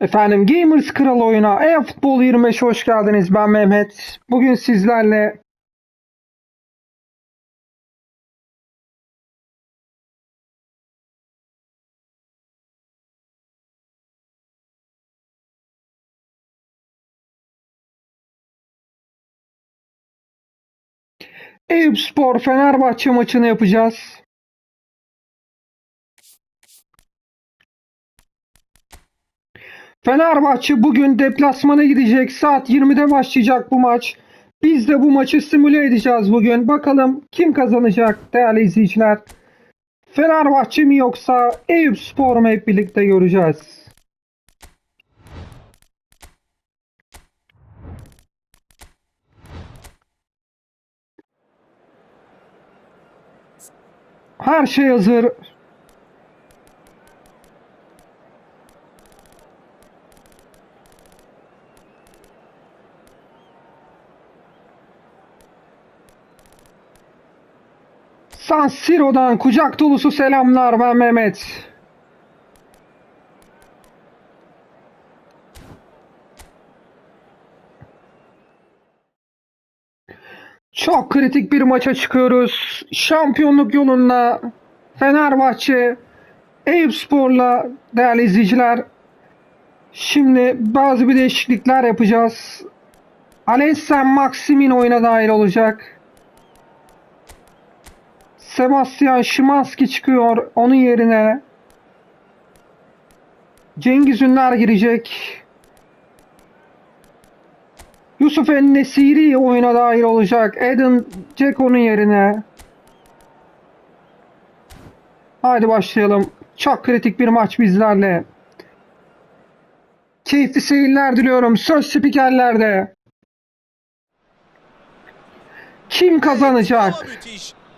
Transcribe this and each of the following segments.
Efendim Gamers Kral oyuna e-futbol 25 hoş geldiniz. Ben Mehmet. Bugün sizlerle Eyüp Spor Fenerbahçe maçını yapacağız. Fenerbahçe bugün deplasmana gidecek. Saat 20'de başlayacak bu maç. Biz de bu maçı simüle edeceğiz bugün. Bakalım kim kazanacak değerli izleyiciler. Fenerbahçe mi yoksa Eyüp Spor mu hep birlikte göreceğiz. Her şey hazır. San Siro'dan kucak dolusu selamlar ben Mehmet. Çok kritik bir maça çıkıyoruz. Şampiyonluk yolunda Fenerbahçe Eyüpspor'la değerli izleyiciler. Şimdi bazı bir değişiklikler yapacağız. Alexen Maximin oyuna dahil olacak. Sebastian Szymanski çıkıyor onun yerine. Cengiz Ünler girecek. Yusuf En-Nesiri oyuna dahil olacak. Eden Dzeko'nun yerine. Haydi başlayalım. Çok kritik bir maç bizlerle. Keyifli seyirler diliyorum. Söz spikerlerde. Kim kazanacak?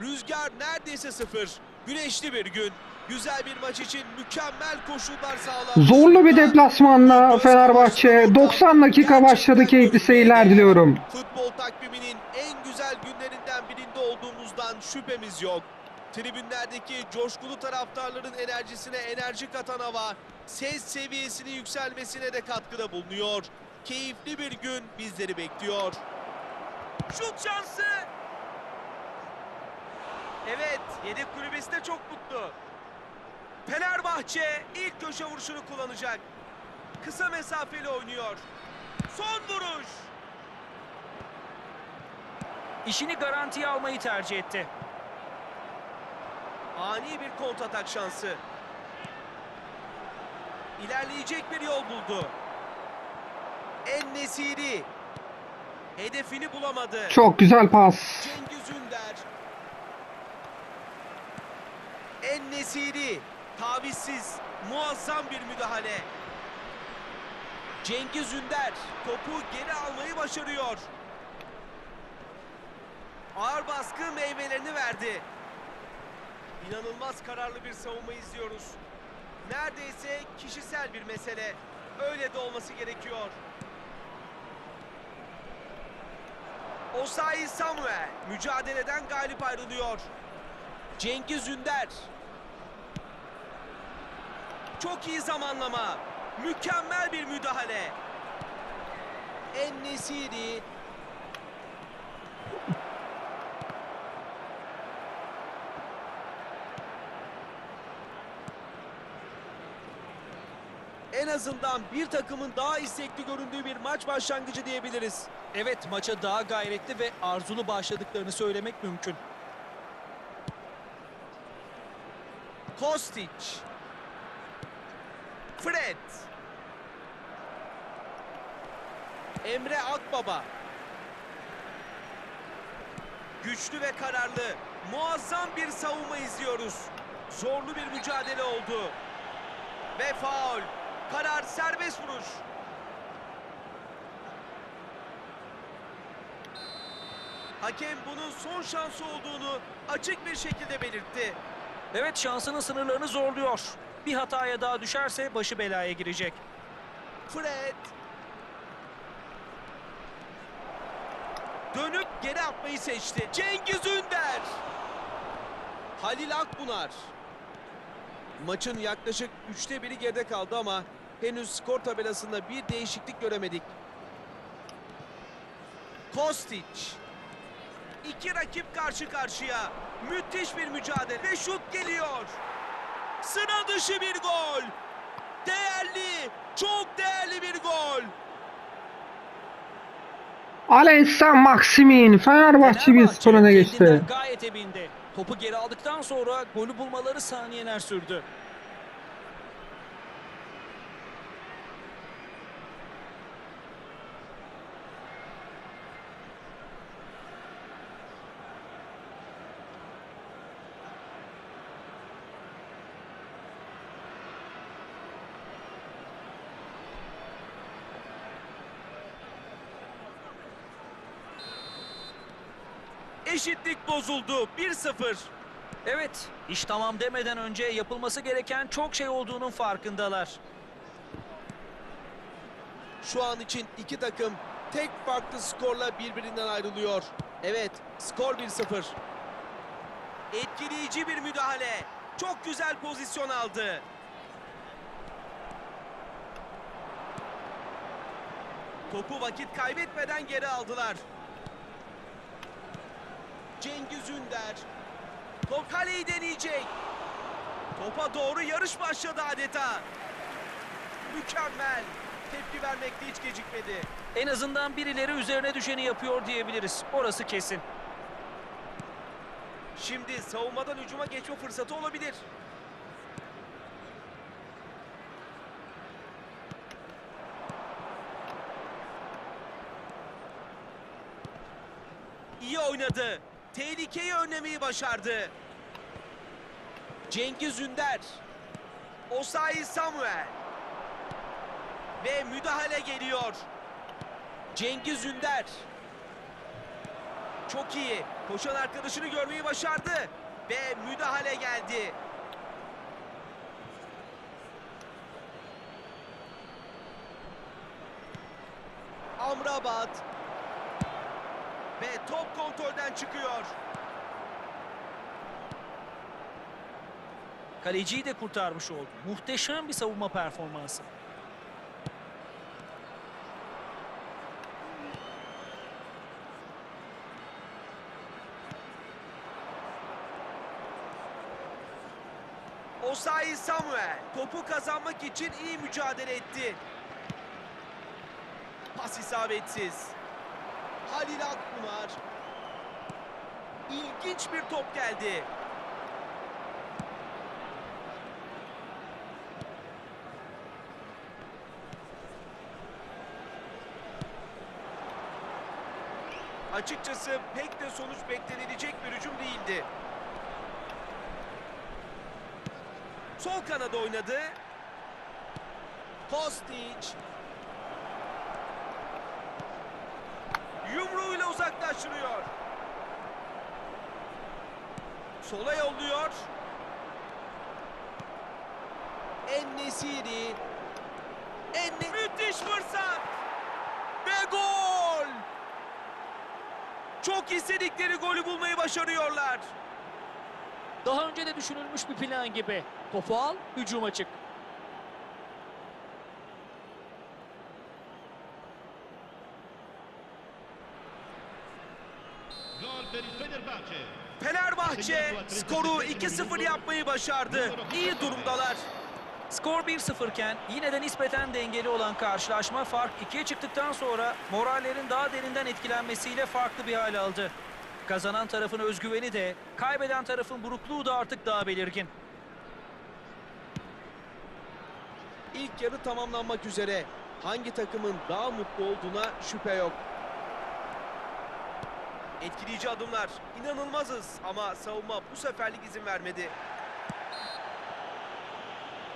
Rüzgar neredeyse sıfır. Güneşli bir gün. Güzel bir maç için mükemmel koşullar sağlanmış. Zorlu bir deplasmanla Fenerbahçe 90 dakika başladı keyifli seyirler diliyorum. Futbol takviminin en güzel günlerinden birinde olduğumuzdan şüphemiz yok. Tribünlerdeki coşkulu taraftarların enerjisine enerji katan hava, ses seviyesinin yükselmesine de katkıda bulunuyor. Keyifli bir gün bizleri bekliyor. Şut şansı! Evet, yedek kulübesi de çok mutlu. Fenerbahçe ilk köşe vuruşunu kullanacak. Kısa mesafeli oynuyor. Son vuruş. İşini garantiye almayı tercih etti. Ani bir kontratak şansı. İlerleyecek bir yol buldu. En Nesiri. Hedefini bulamadı. Çok güzel pas. Cengiz Ünder. En Nesiri. Tavizsiz. Muazzam bir müdahale. Cengiz Ünder topu geri almayı başarıyor. Ağır baskı meyvelerini verdi. İnanılmaz kararlı bir savunma izliyoruz. Neredeyse kişisel bir mesele. Öyle de olması gerekiyor. Osayi Samuel mücadeleden galip ayrılıyor. Cengiz Ünder. Çok iyi zamanlama. Mükemmel bir müdahale. En-Nesiri. En azından bir takımın daha istekli göründüğü bir maç başlangıcı diyebiliriz. Evet maça daha gayretli ve arzulu başladıklarını söylemek mümkün. Kostic. Fred. Emre Akbaba. Güçlü ve kararlı, muazzam bir savunma izliyoruz. Zorlu bir mücadele oldu. Ve faul. Karar serbest vuruş. Hakem bunun son şansı olduğunu açık bir şekilde belirtti. Evet şansının sınırlarını zorluyor. Bir hataya daha düşerse başı belaya girecek. Fred. Dönüp geri atmayı seçti. Cengiz Ünder. Halil Akbunar. Maçın yaklaşık üçte biri geride kaldı ama Henüz skor tabelasında bir değişiklik göremedik. Kostic. İki rakip karşı karşıya. Müthiş bir mücadele ve şut geliyor. Sıra dışı bir gol. Değerli, çok değerli bir gol. Aleysa Maksimin Fenerbahçe 1-0 öne geçti. gayet emindi. Topu geri aldıktan sonra golü bulmaları saniyeler sürdü. Bozuldu. 1-0. Evet, iş tamam demeden önce yapılması gereken çok şey olduğunun farkındalar. Şu an için iki takım tek farklı skorla birbirinden ayrılıyor. Evet, skor 1-0. Etkileyici bir müdahale. Çok güzel pozisyon aldı. Topu vakit kaybetmeden geri aldılar. Cengiz Ünder. Top kaleyi deneyecek. Topa doğru yarış başladı adeta. Mükemmel. Tepki vermekte hiç gecikmedi. En azından birileri üzerine düşeni yapıyor diyebiliriz. Orası kesin. Şimdi savunmadan hücuma geçme fırsatı olabilir. İyi oynadı. Tehlikeyi önlemeyi başardı. Cengiz Ünder. Osayi Samuel. Ve müdahale geliyor. Cengiz Ünder. Çok iyi. Koşan arkadaşını görmeyi başardı. Ve müdahale geldi. Amrabat. Kontrolden çıkıyor. Kaleciyi de kurtarmış oldu. Muhteşem bir savunma performansı. Osayi Samuel topu kazanmak için iyi mücadele etti. Pas isabetsiz. Halil Akpınar. İlginç bir top geldi. Açıkçası pek de sonuç beklenilecek bir hücum değildi. Sol kanada oynadı. Kostic. Yumruğuyla uzaklaştırıyor. Sola yolluyor. En-Nesyri. En Müthiş fırsat. Ve gol. Çok istedikleri golü bulmayı başarıyorlar. Daha önce de düşünülmüş bir plan gibi. Topu al, hücuma çık. Gol per il Fenerbahçe. Fenerbahçe skoru 2-0 yapmayı başardı. İyi durumdalar. Skor 1-0 iken yine de nispeten dengeli olan karşılaşma fark 2'ye çıktıktan sonra morallerin daha derinden etkilenmesiyle farklı bir hal aldı. Kazanan tarafın özgüveni de, kaybeden tarafın burukluğu da artık daha belirgin. İlk yarı tamamlanmak üzere. Hangi takımın daha mutlu olduğuna şüphe yok. Etkileyici adımlar. İnanılmazız ama savunma bu seferlik izin vermedi.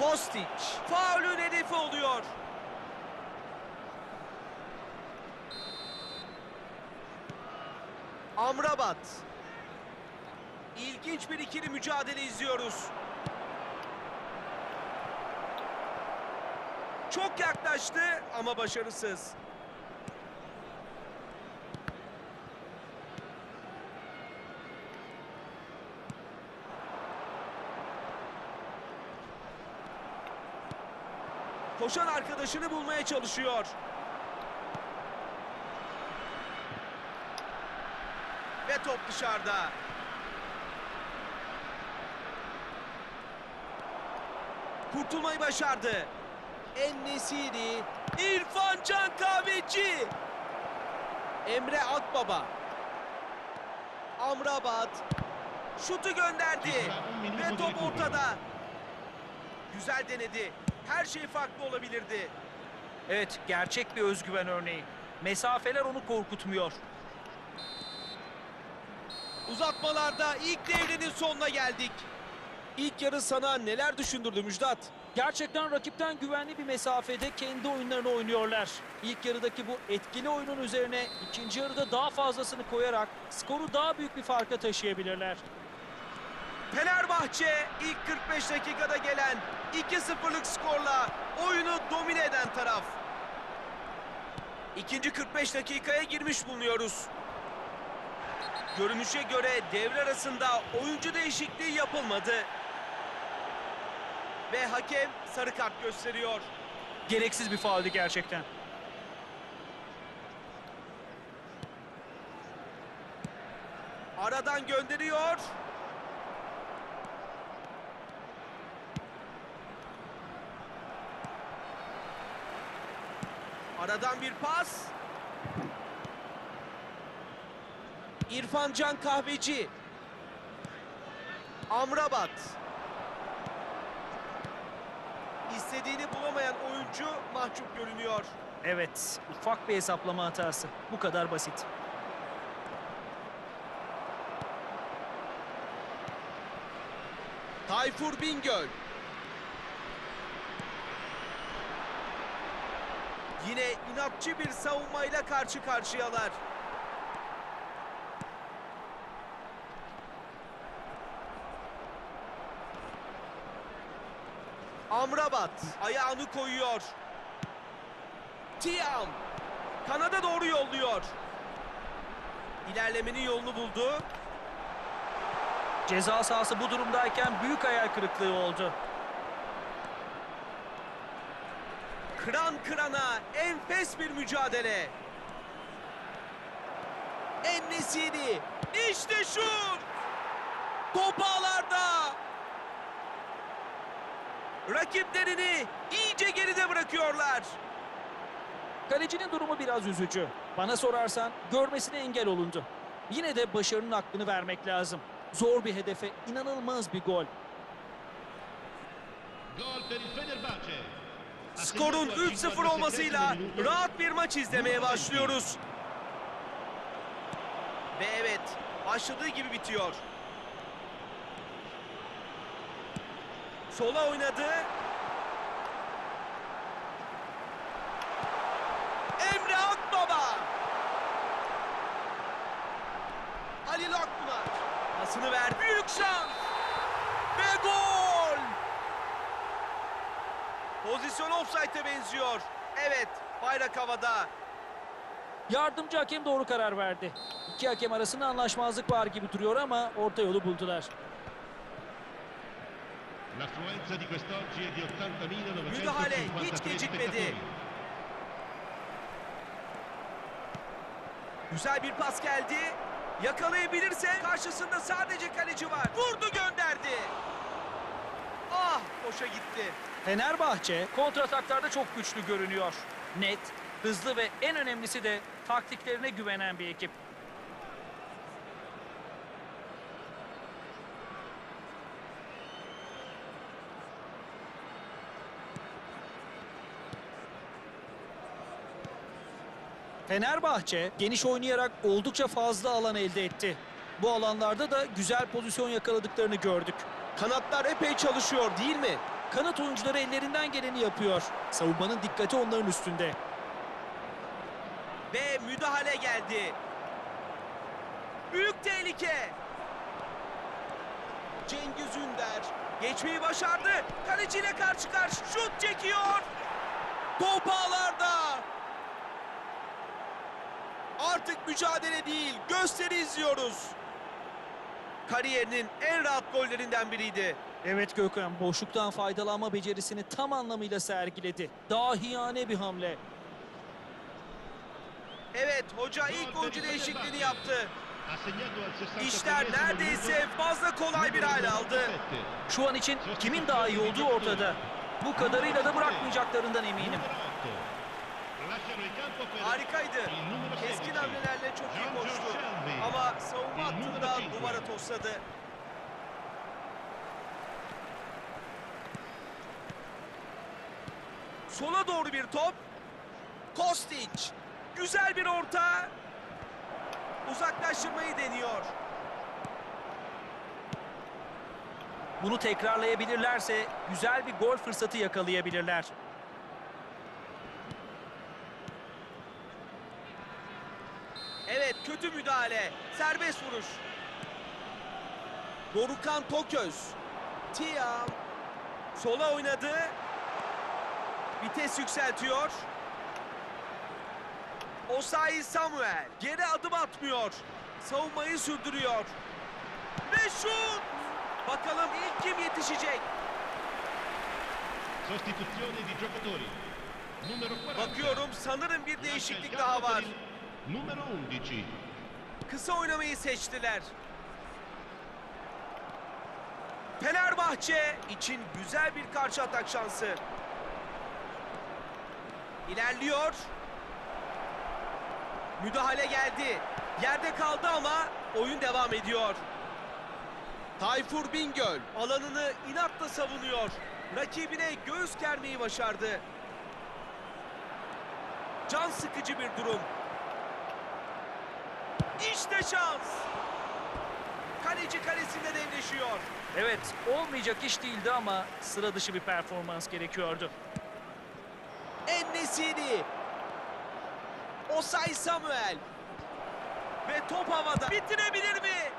Kostic faulün hedefi oluyor. Amrabat. İlginç bir ikili mücadele izliyoruz. Çok yaklaştı ama başarısız. Koşan arkadaşını bulmaya çalışıyor. Ve top dışarıda. Kurtulmayı başardı. En-Nesiri, İrfan Can Kahveci. Emre Akbaba. Amrabat. Şutu gönderdi. Ve top ortada. Güzel denedi. Her şey farklı olabilirdi. Evet, gerçek bir özgüven örneği. Mesafeler onu korkutmuyor. Uzatmalarda ilk devrenin sonuna geldik. İlk yarı sana neler düşündürdü Müjdat? Gerçekten rakipten güvenli bir mesafede kendi oyunlarını oynuyorlar. İlk yarıdaki bu etkili oyunun üzerine ikinci yarıda daha fazlasını koyarak skoru daha büyük bir farka taşıyabilirler. Fenerbahçe ilk 45 dakikada gelen 2-0'lık skorla oyunu domine eden taraf. İkinci 45 dakikaya girmiş bulunuyoruz. Görünüşe göre devre arasında oyuncu değişikliği yapılmadı. Ve hakem sarı kart gösteriyor. Gereksiz bir fauldü gerçekten. Aradan gönderiyor. Aradan bir pas. İrfan Can Kahveci. Amrabat. İstediğini bulamayan oyuncu mahcup görünüyor. Evet, ufak bir hesaplama hatası. Bu kadar basit. Tayfur Bingöl. Yine inatçı bir savunmayla karşı karşıyalar. Amrabat ayağını koyuyor. Tiam kanada doğru yolluyor. İlerlemenin yolunu buldu. Ceza sahası bu durumdayken büyük hayal kırıklığı oldu. Kıran kırana enfes bir mücadele. En-Nesyri. İşte şut. Top ağlarda. Rakiplerini iyice geride bırakıyorlar. Kalecinin durumu biraz üzücü. Bana sorarsan görmesine engel olundu. Yine de başarının hakkını vermek lazım. Zor bir hedefe inanılmaz bir gol. Gol per il Fenerbahçe. Skorun 3-0 olmasıyla rahat bir maç izlemeye başlıyoruz. Ve evet, başladığı gibi bitiyor. Sola oynadı. Emre Akbaba. Halil Akbular. Pasını ver. Büyük şans. Ve gol. Pozisyon offside'e benziyor. Evet, bayrak havada. Yardımcı hakem doğru karar verdi. İki hakem arasında anlaşmazlık var gibi duruyor ama orta yolu buldular. L'affluenza di quest'oggi è di 80.953 Müdahale hiç gecikmedi. Güzel bir pas geldi. Yakalayabilirse karşısında sadece kaleci var. Vurdu gönderdi. Ah, boşa gitti. Fenerbahçe kontrataklarda çok güçlü görünüyor. Net, hızlı ve en önemlisi de taktiklerine güvenen bir ekip. Fenerbahçe geniş oynayarak oldukça fazla alan elde etti. Bu alanlarda da güzel pozisyon yakaladıklarını gördük. Kanatlar epey çalışıyor değil mi? Kanat oyuncuları ellerinden geleni yapıyor. Savunmanın dikkati onların üstünde. Ve müdahale geldi. Büyük tehlike. Cengiz Ünder geçmeyi başardı. Kaleciyle karşı karşı şut çekiyor. Top ağlarda. Artık mücadele değil, gösteri izliyoruz. Kariyerinin en rahat gollerinden biriydi. Evet Gökhan, boşluktan faydalanma becerisini tam anlamıyla sergiledi. Dahiyane bir hamle. Evet hoca ilk oyuncu değişikliğini yaptı. Ha segnato al 63 İşler neredeyse fazla kolay bir hale aldı. Şu an için kimin daha iyi olduğu ortada. Bu kadarıyla da bırakmayacaklarından eminim. Harikaydı. Keskin hamlelerle çok iyi koştu. Ama savunma hattında duvara tosladı. Sola doğru bir top. Kostic. Güzel bir orta. Uzaklaştırmayı deniyor. Bunu tekrarlayabilirlerse güzel bir gol fırsatı yakalayabilirler. Evet kötü müdahale. Serbest vuruş. Dorukan Toköz. Tiam. Sola oynadı. Vites yükseltiyor. Osayi Samuel. Geri adım atmıyor. Savunmayı sürdürüyor. Ve şut. Bakalım ilk kim yetişecek? Sostituzione di giocatori. Numero 40. Bakıyorum sanırım bir değişiklik daha var. il Numero 11. Kısa oynamayı seçtiler. Fenerbahçe için güzel bir karşı atak şansı. İlerliyor. Müdahale geldi. Yerde kaldı ama oyun devam ediyor. Tayfur Bingöl alanını inatla savunuyor. Rakibine göğüs germeyi başardı. Can sıkıcı bir durum. İşte şans. Kaleci kalesinde devleşiyor. Evet, olmayacak iş değildi ama sıra dışı bir performans gerekiyordu. Ennesiri. Osay Samuel. Ve top havada. Bitirebilir mi?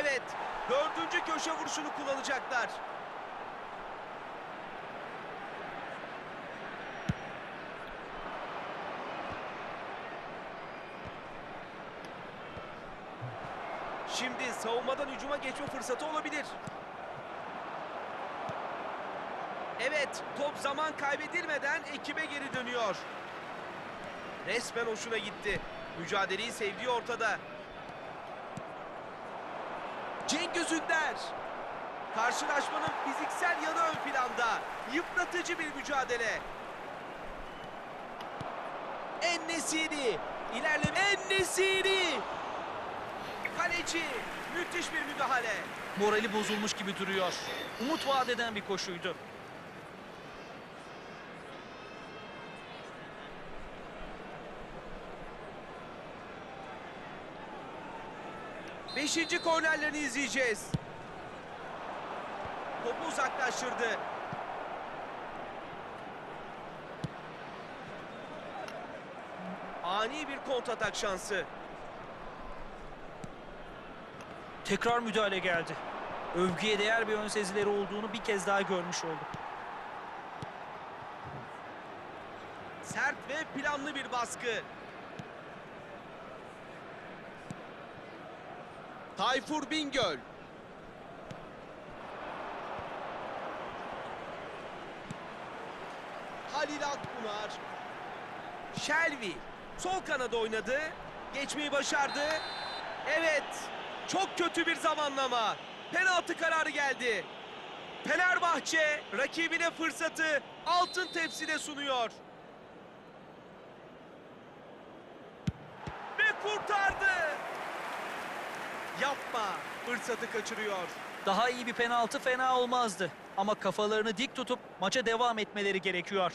Evet. Dördüncü köşe vuruşunu kullanacaklar. Şimdi savunmadan hücuma geçme fırsatı olabilir. Evet, top zaman kaybedilmeden ekibe geri dönüyor. Resmen hoşuna gitti. Mücadeleyi sevdiği ortada. Cengiz Ünder. Karşılaşmanın fiziksel yanı ön planda. Yıpratıcı bir mücadele. Ennesiri. İlerleme. Ennesiri. Kaleci. Müthiş bir müdahale. Morali bozulmuş gibi duruyor. Umut vaat eden bir koşuydu. Beşinci kornerlerini izleyeceğiz. Topu uzaklaştırdı. Ani bir kontratak şansı. Tekrar müdahale geldi. Övgüye değer bir ön sezileri olduğunu bir kez daha görmüş olduk. Sert ve planlı bir baskı. Tayfur Bingöl. Halil Akpınar. Shelby. Sol kanada oynadı. Geçmeyi başardı. Evet. Çok kötü bir zamanlama. Penaltı kararı geldi. Fenerbahçe rakibine fırsatı altın tepside sunuyor. Ve kurtardı. Yapma. Fırsatı kaçırıyor. Daha iyi bir penaltı fena olmazdı. Ama kafalarını dik tutup maça devam etmeleri gerekiyor.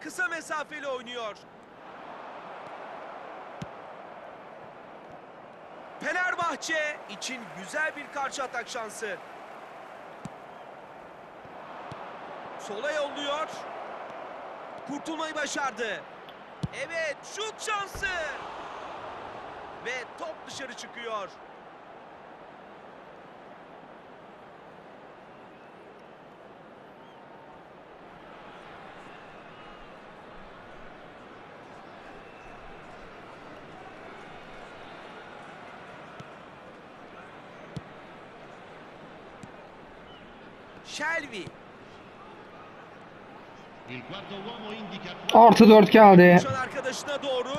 Kısa mesafeli oynuyor. Fenerbahçe için güzel bir karşı atak şansı. Sola yolluyor. Kurtulmayı başardı. Evet şut şansı. Ve top dışarı çıkıyor. Shelby. Artı 4 geldi. Arkadaşına doğru.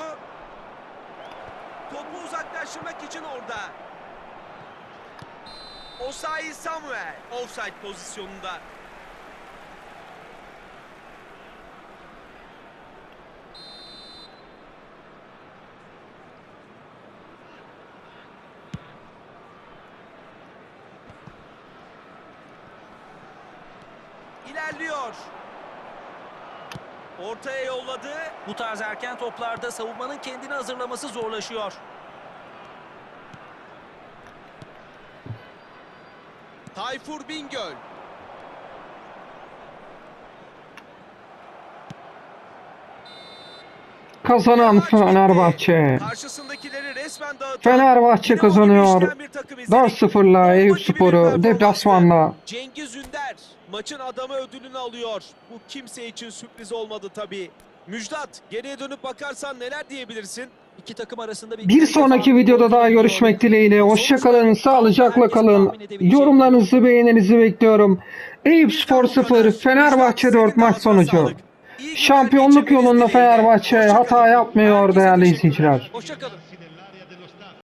Topu uzaklaştırmak için orada. Osayi Samuel offside pozisyonunda. İlerliyor. Ortaya yolladı. Bu tarz erken toplarda savunmanın kendini hazırlaması zorlaşıyor. Tayfur Bingöl. Kazanan Fenerbahçe. Karşısındakileri resmen dağıtan Fenerbahçe kazanıyor. işleyen bir takım izledik. 4-0'la Bomba Eyüp Sporu deplasmanda. Cengiz Ünder maçın adamı ödülünü alıyor. Bu kimse için sürpriz olmadı tabii. Müjdat geriye dönüp bakarsan neler diyebilirsin? İki takım arasında bir, Bir sonraki videoda daha görüşmek dileğiyle. Hoşçakalın, sağlıcakla kalın. Yorumlarınızı, beğeninizi bekliyorum. Eyüp Spor 0, Fenerbahçe 4 maç sonucu. Şampiyonluk yolunda. Fenerbahçe hata yapmıyor değerli izleyiciler. Hoşçakalın.